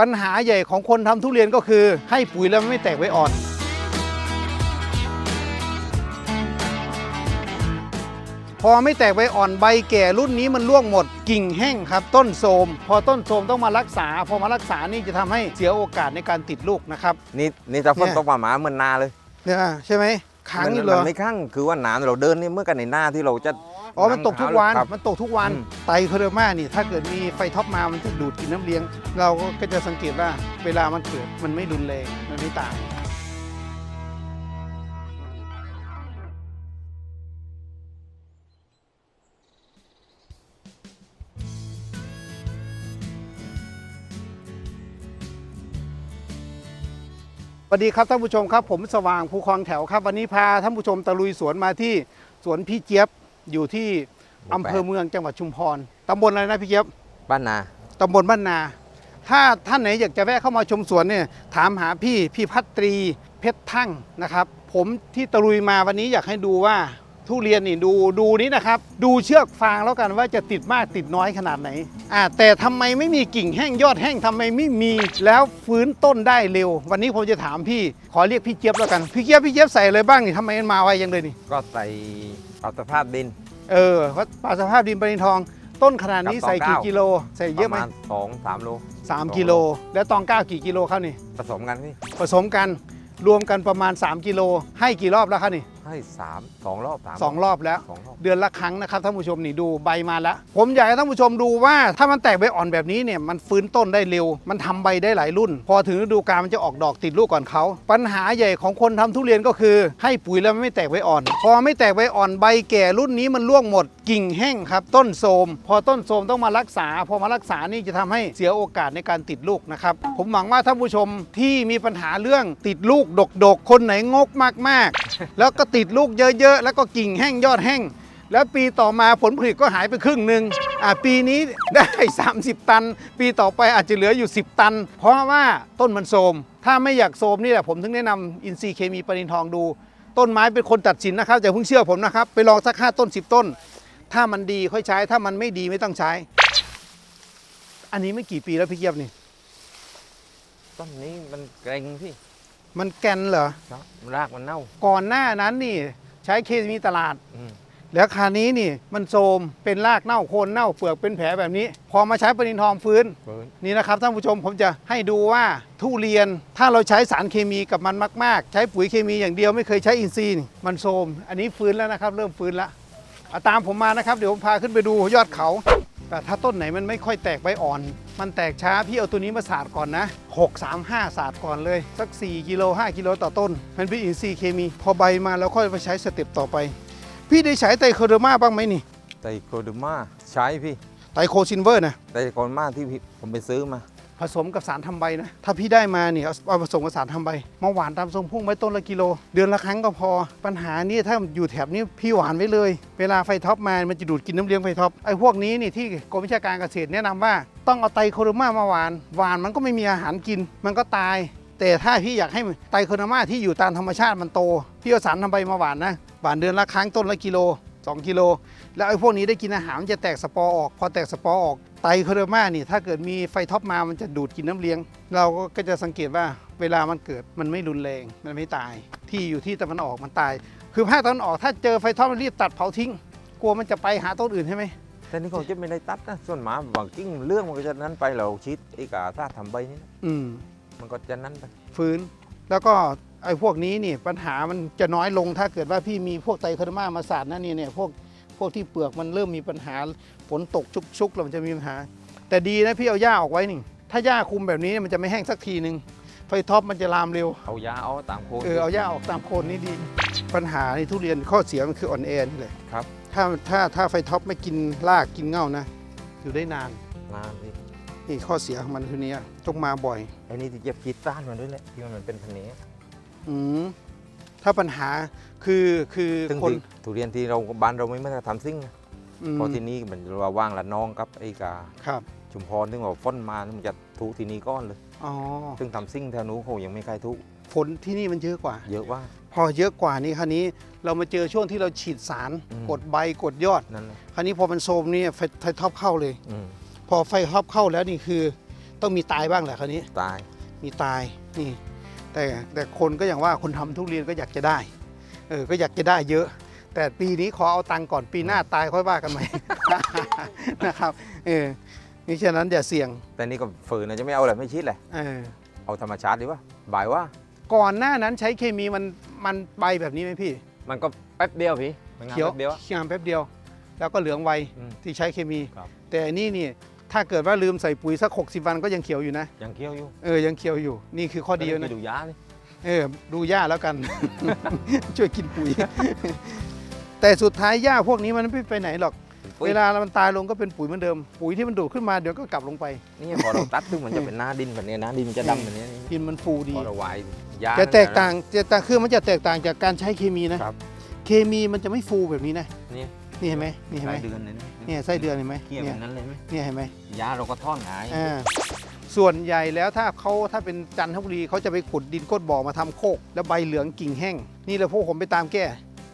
ปัญหาใหญ่ของคนทำทุเรียนก็คือ ให้ปุ๋ยแล้วมันไม่แตกไว้อ่อน พอไม่แตกใบอ่อนใบแก่รุ่นนี้มันร่วงหมด กิ่งแห้งครับ ต้นโทรมพอต้นโทรมต้องมารักษา พอมารักษานี่จะทำให้เสียโอกาสในการติดลูกนะครับ นี่นี่จะฝนเนี่ยตกมาหมาเหมือนนาเลยเนี่ยใช่ไหม ค้างมัอยู่เหรมัอไม่ค้างคือว่าน้ำเราเดินนี่เมื่อกันในหน้าที่เราจะ อ๋อ มันตกทุกวันครับมันตกทุกวันอืม ไตเคอร์มานี่ ถ้าเกิดมีไฟท็อปมามันจะดูดกินน้ำเลี้ยง เราก็จะสังเกตว่าเวลามันเกิดมันไม่รุนแรงมันไม่ตาย สวัสดีครับท่านผู้ชมครับผมสว่างภูคลองแถวครับวันนี้พาท่านผู้ชมตะลุยสวนมาที่สวนพี่เจี๊ยบอยู่ที่อำเภอเมืองจังหวัดชุมพรตำบลอะไรนะพี่เจี๊ยบบ้านนาตำบลบ้านนา ถ้าท่านไหนอยากจะแวะเข้ามาชมสวนเนี่ยถามหาพี่พี่พัตรีเพชรทั่งนะครับ ผมที่ตะลุยมาวันนี้อยากให้ดูว่า ทุเรียนนี่ดูดูนี้นะครับ ดูเชือกฟางแล้วกันว่าจะติดมากติดน้อยขนาดไหนอ่าแต่ทำไมไม่มีกิ่งแห้งยอดแห้งทำไมไม่มีแล้วฟื้นต้นได้เร็ว วันนี้ผมจะถามพี่ขอเรียกพี่เจี๊ยบแล้วกันพี่เจี๊ยบพี่เจี๊ยบใส่อะไรบ้างนี่ทำไมมันมาไวยังเลยนี่ก็ใส่ปรับสภาพดิน เออเพราะปลาสภาพดินปรินทอง ต้นขนาดนี้กับตองใส่กี่เก้ากิโล ใส่ปเยอะระไหมมาณสองสามโลสามกิโล แล้วตองเก้ากี่กิโลครับนี่ผสมกันพี่ผสมกันรวมกันประมาณ 3 กิโลให้กี่รอบแล้วครับนี่ให้สามสองรอบสามสองรอบแล้ว สองรอบ เดือนละครั้งนะครับท่านผู้ชมนี่ดูใบมาแล้ว ผมอยากให้ท่านผู้ชมดูว่าถ้ามันแตกใบอ่อนแบบนี้เนี่ยมันฟื้นต้นได้เร็ว มันทำใบได้หลายรุ่น พอถึงฤดูกาลมันจะออกดอกติดลูกก่อนเขาปัญหาใหญ่ของคนทำทุเรียนก็คือ ให้ปุ๋ยแล้วมันไม่แตกใบอ่อน พอไม่แตกใบอ่อนใบแก่รุ่นนี้มันร่วงหมด กิ่งแห้งครับ ต้นโทรมพอต้นโทรมต้องมารักษา พอมารักษานี่จะทำให้เสียโอกาสในการติดลูกนะครับผมหวังว่าท่านผู้ชมที่มีปัญหาเรื่องติดลูกดกๆคนไหนงกมากๆ แล้วก็ติดลูกเยอะๆ แล้วก็กิ่งแห้งยอดแห้ง แล้วปีต่อมาผลผลิตก็หายไปครึ่งหนึ่งอ่าปีนี้ได้ 30 ตัน ปีต่อไปอาจจะเหลืออยู่ 10 ตัน เพราะว่าต้นมันโทมถ้าไม่อยากโทมนี่แหละผมถึงแนะนำอินทรีย์เคมีปรินทองดู ต้นไม้เป็นคนตัดสินนะครับอย่าเพิ่งเชื่อผมนะครับ ไปลองสักห้าต้น 10 ต้น ถ้ามันดีค่อยใช้ ถ้ามันไม่ดีไม่ต้องใช้ อันนี้ไม่กี่ปีแล้วพี่เกียบนี่ ต้นนี้มันเกรงพี่ มันแกนเหรอ ครับรากมันเน่า ก่อนหน้านั้นนี่ใช้เคมีตลาด อืม แล้วคราวนี้นี่มันโทรมเป็นรากเน่าโคนเน่าเปลือกเป็นแผลแบบนี้ พอมาใช้ปรินทองฟื้นเฟิร์นนี่นะครับท่านผู้ชมผมจะให้ดูว่าทุเรียนถ้าเราใช้สารเคมีกับมันมาก ๆ ใช้ปุ๋ยเคมีอย่างเดียวไม่เคยใช้อินทรีย์นี่มันโทรมอันนี้ฟื้นแล้วนะครับ เริ่มฟื้นแล้วเอาตามผมมานะครับ เดี๋ยวผมพาขึ้นไปดูยอดเขา แต่ถ้าต้นไหนมันไม่ค่อยแตกใบอ่อน มันแตกช้าพี่เอาตัวนี้มาสาดก่อนนะ 6 3 5 สาดก่อนเลย สัก 4กิโล5กิโลต่อต้น มันเป็นอินทรีย์เคมี พอใบมาแล้วค่อยไปใช้สเต็ปต่อไป พี่ได้ใช้ไตรโคเดอร์มาบ้างไหมนี่ไตโครดมาใช้พี่ไตรโคซินเวอร์นะไตโครดมาที่พี่ผมไปซื้อมา ผสมกับสารทำใบนะ ถ้าพี่ได้มาเนี่ยเอาผสมกับสารทำใบมาหวานตามทรงพุ่งไว้ต้นละกิโล เดือนละครั้งก็พอ ปัญหานี่ถ้าอยู่แถบนี้พี่หวานไว้เลย เวลาไฟท็อปมา มันจะดูดกินน้ำเลี้ยงไฟท็อปไอ้พวกนี้นี่ที่กรมวิชาการเกษตรแนะนำว่า ต้องเอาไตโคโรมามาหวาน หวานมันก็ไม่มีอาหารกิน มันก็ตาย แต่ถ้าพี่อยากให้ไตโคโรมาที่อยู่ตามธรรมชาติมันโต พี่เอาสารทำใบมาหวานนะ หวานเดือนละครั้งต้นละกิโล2กิโล แล้วไอ้พวกนี้ได้กินอาหารมันจะแตกสปอร์ออก พอแตกสปอร์ออก ไตรโคเดอร์มานี่ถ้าเกิดมีไฟท็อปมามันจะดูดกินน้ำเลี้ยง เราก็จะสังเกตว่าเวลามันเกิดมันไม่รุนแรงมันไม่ตาย ที่อยู่ที่ตะวันออกมันตาย คือภาคตะวันออกถ้าเจอไฟท็อปมันรีบตัดเผาทิ้ง กลัวมันจะไปหาต้นอื่นใช่ไหมแต่นี่เขาจะไม่ได้ตัดนะส่วนหมาบางกิ้งเรื่องมันก็จะนั้นไปเราชิดไอ้กาถ้าทำใบนี่นะอืมมันก็จะนั้นไปฟื้น แล้วก็ไอ้พวกนี้นี่ปัญหามันจะน้อยลงถ้าเกิดว่าพี่มีพวกไตรโคเดอร์มามาสาดนะนี่เนี่ยพวก พวกที่เปลือกมันเริ่มมีปัญหาฝนตกชุกๆแล้วมันจะมีปัญหา แต่ดีนะพี่เอาหญ้าออกไว้นี่ถ้าหญ้าคุมแบบนี้มันจะไม่แห้งสักทีหนึ่งไฟท็อปมันจะลามเร็วเอายาเอาตามโคนเออเอาหญ้าออกตามโคนนี่ดี ปัญหาในทุเรียนข้อเสียมันคืออ่อนแอนี่แหละครับถ้าถ้าถ้าไฟท็อปไม่กินรากกินเง่านะ อยู่ได้นานนานพี่นี่ข้อเสียของมันคือเนี้ยต้องมาบ่อย ไอ้นี่ที่เจ็บจิตต้านมันด้วยแหละที่มันเป็นพันนี้อืม ถ้าปัญหาคือคือซึ่งคนที่ทุเรียนที่เราบ้านเราไม่มาทำซิ่งนะอืมเพราะที่นี่มันเราว่างละน้องกับไอ้กาครับชุมพรซึ่งว่าฟ้นมานี่มันจะทุที่นี่ก้อนเลยอ๋อซึ่งทำซิ่งแถวนู้นเขายังไม่ใครทุฝนที่นี่มันเยอะกว่า เยอะว่า พอเยอะกว่านี้คราวนี้เรามาเจอช่วงที่เราฉีดสารอืมกดใบกดยอดนั่นแหละคราวนี้พอมันโซมนี่ไฟไฟท็อปเข้าเลยอืมพอไฟท็อปเข้าแล้วนี่คือ ต้องมีตายบ้างแหละคราวนี้ตายมีตายนี่ แต่แต่คนก็อย่างว่าคนทำทุเรียนก็อยากจะได้เออก็อยากจะได้เยอะ แต่ปีนี้ขอเอาตังค์ก่อนปีหน้าตายค่อยว่ากันใหม่ นะครับเออนี่ฉะนั้นอย่าเสี่ยงแต่นี่ก็ฝืนนะจะไม่เอาอะไรไม่ชิดเลยเออเอาธรรมชาติดีวะบ่ายว่า ก่อนหน้านั้นใช้เคมีมันมันใบแบบนี้ไหมพี่ มันก็แป๊บเดียวพี่มันงามเขียวแป๊บเดียวอะ งามแป๊บเดียว แล้วก็เหลืองไวอืมที่ใช้เคมี ครับ แต่อันนี่นี่ ถ้าเกิดว่าลืมใส่ปุ๋ยสัก 60 วันก็ยังเขียวอยู่นะ ยังเคี้ยวอยู่เออยังเขียวอยู่ นี่คือข้อดีก็นะ ไปดูยานี่เออดูหญ้าแล้วกัน ช่วยกินปุ๋ย แต่สุดท้ายหญ้าพวกนี้มันไม่ไปไหนหรอกปุ๋ยเวลามันตายลงก็เป็นปุ๋ยเหมือนเดิม ปุ๋ยที่มันดูดขึ้นมาเดี๋ยวก็กลับลงไปนี่พอเราตัดซึ่งมันจะเป็นหน้าดินแบบนี้นะดินมันจะดำแบบนี้นี่กินมันฟูดี พอเราไว้ยา จะแตกต่างจะต่างคือมันจะแตกต่างจากการใช้เคมีนะครับ เคมีมันจะไม่ฟูแบบนี้นะ นี่ นี่เห็นไหมนี่เห็นไหมไส้เดือนเลยนี่เนี่ยไส้เดือนเห็นไหมเคี่ยวเนี่อยย่างนั้นเลยไหมเนี่ยเห็นไหมยาเราก็ท่อนหายอ่าส่วนใหญ่แล้วถ้าเขาถ้าเป็นจันทบุรีเขาจะไปขุดดินก้นบ่อมาทำโคก แล้วใบเหลืองกิ่งแห้ง นี่เลยพวกผมไปตามแก้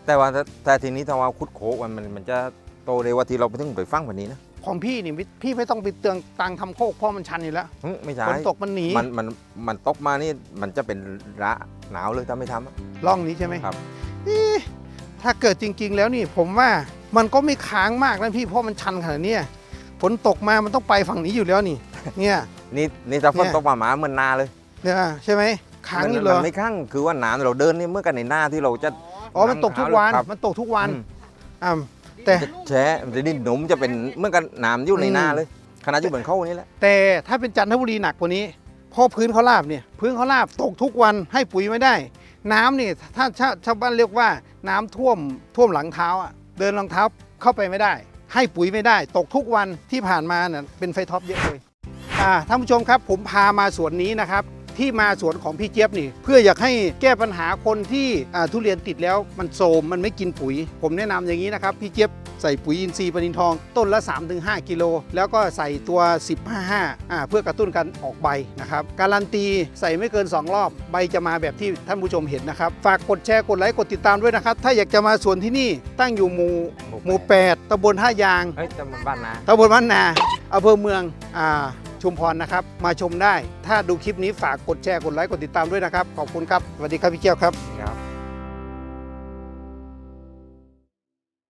แต่ว่าถ้าแต่ทีนี้ถ้าว่าคุดโคกมันมันมันจะโตเร็วกว่าที่เราไปถึงไปฟังแบบนี้นะของพี่นี่พี่ไม่ต้องไปเตืองตังทำโคกเพราะมันชันอยู่แล้วหึไม่ใช่ฝนตกมันหนีมันมันมันตกมานี่มันจะเป็นระหนาวเลยถ้าไม่ทำอะร่องนี้ใช่ไหมครับเอ๊ะถ้าเกิดจริง ๆ แล้วนี่ผมว่า มันก็ไม่ค้างมากนะพี่เพราะมันชันขนาดเนี้ยฝนตกมามันต้องไปฝั่งนี้อยู่แล้วนี่ เนี่ยนี่นี่ถ้าฝนเนี่ยตกมาหมาเหมือนนาเลยเนี่ยใช่ไหมค้างมัอยู่เหรมัอไม่ค้างคือว่าน้ำเราเดินนี่เมื่อกันในหน้าที่เราจะอ๋อมันตกทุกวันครับมันตกทุกวันอืมอ่าแต่จะแฉะมันจะดิ้นหนุ่มจะเป็นเมื่อกันน้ำอยู่ในหน้าอืมเลยขนาดอยู่บนเข้านี่แหละแต่ถ้าเป็นจันทบุรีหนักกว่านี้เพราะพื้นเขาราบเนี่ยพื้นเขาราบตกทุกวันให้ปุ๋ยไม่ได้ น้ำนี่ถ้าชาชาวบ้านเรียกว่าน้ำท่วมท่วมหลังเท้าอะ เดินรองเท้าเข้าไปไม่ได้ ให้ปุ๋ยไม่ได้ ตกทุกวันที่ผ่านมาเนี่ยเป็นไฟท็อปเยอะเลยอ่าท่านผู้ชมครับ ผมพามาสวนนี้นะครับ ที่มาสวนของพี่เจี๊ยบนี่ เพื่ออยากให้แก้ปัญหาคนที่อ่าทุเรียนติดแล้วมันโทรมมันไม่กินปุ๋ย ผมแนะนำอย่างนี้นะครับพี่เจี๊ยบ ใส่ปุ๋ยอินทรีย์ปนินทอง ต้นละ 3-5 กิโล แล้วก็ใส่ตัว 15-5อ่าเพื่อกระตุ้นการออกใบนะครับ การันตีใส่ไม่เกิน 2 รอบ ใบจะมาแบบที่ท่านผู้ชมเห็นนะครับ ฝากกดแชร์ กดไลค์ กดติดตามด้วยนะครับ ถ้าอยากจะมาสวนที่นี่ตั้งอยู่หมู่หมู่8ตำบลท่ายางเฮ้ยจะมาบ้านนาตำบลบ้านนาอำเภอเมืองอ่าชุมพรนะครับ มาชมได้ ถ้าดูคลิปนี้ฝากกดแชร์ กดไลค์ กดติดตามด้วยนะครับ ขอบคุณครับ สวัสดีครับพี่เจ้าครับครับ